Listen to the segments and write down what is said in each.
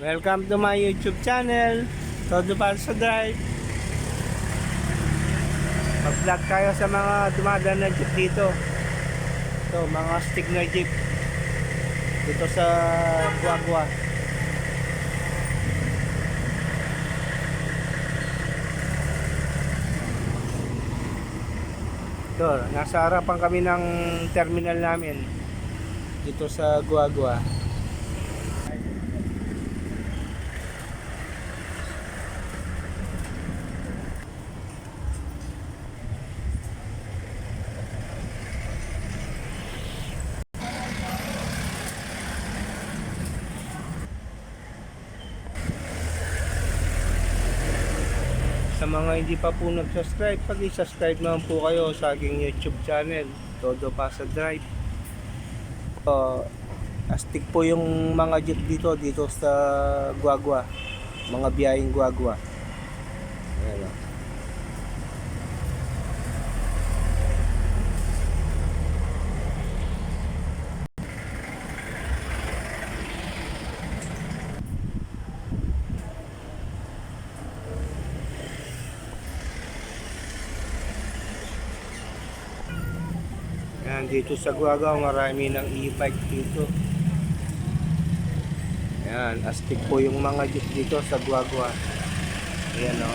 Welcome to my YouTube channel, Todo para sa Drive. Mag-vlog tayo sa mga dumadaan na jeep dito. Ito, mga stick na jeep. Dito sa Guagua. Ito, nasa harapan kami ng terminal namin. Dito sa Guagua. Sa mga hindi pa po nag-subscribe, pag-subscribe naman po kayo sa aking YouTube channel, Todo Pasa Drive. Uh, astig po yung mga jeep dito, dito sa Guagua. Mga biyaheng Guagua. Ayan o. Yan, dito sa Guagaw, marami ng e-bike dito. Yan, astig po yung mga jeep dito sa Guagua. Ayan o.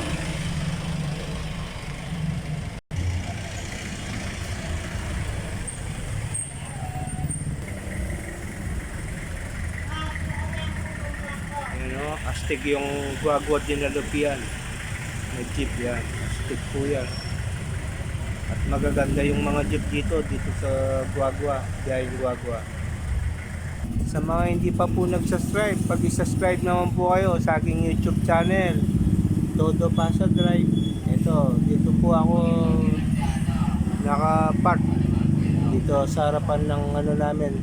Ayan o, astig yung Guagua dinalupian. May jeep yan, astig po yan. At magaganda yung mga jeep dito, dito sa Guagua, Biyahing Guagua. Sa mga hindi pa po nag-subscribe, pag-subscribe naman po kayo sa aking YouTube channel, Todo Pasa Drive. Ito, dito po ako naka-park dito sa harapan ng ano namin.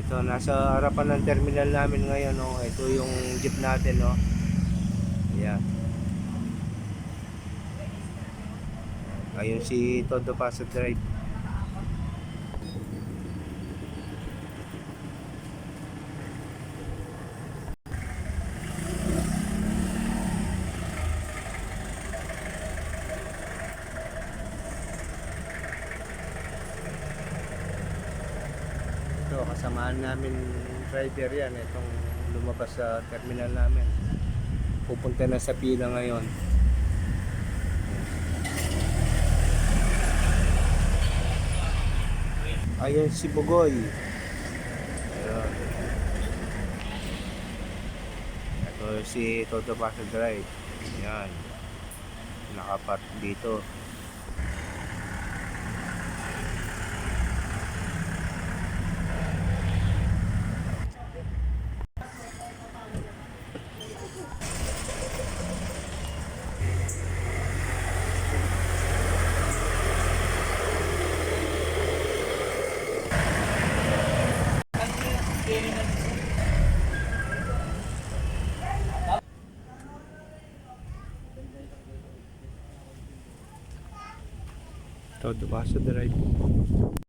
Ito, nasa harapan ng terminal namin ngayon. Oh. Ito yung jeep natin. Oh. Ayan. Ayun si Todo Pasok Drive. Ito, kasamaan namin driver yan. Itong lumabas sa terminal namin. Pupunta na sa pila ngayon. Ayan si Bugoy. Ayan. Ito si Toto Pastor Drive. Ayan. Nakapark dito. Todo Pastor Drive.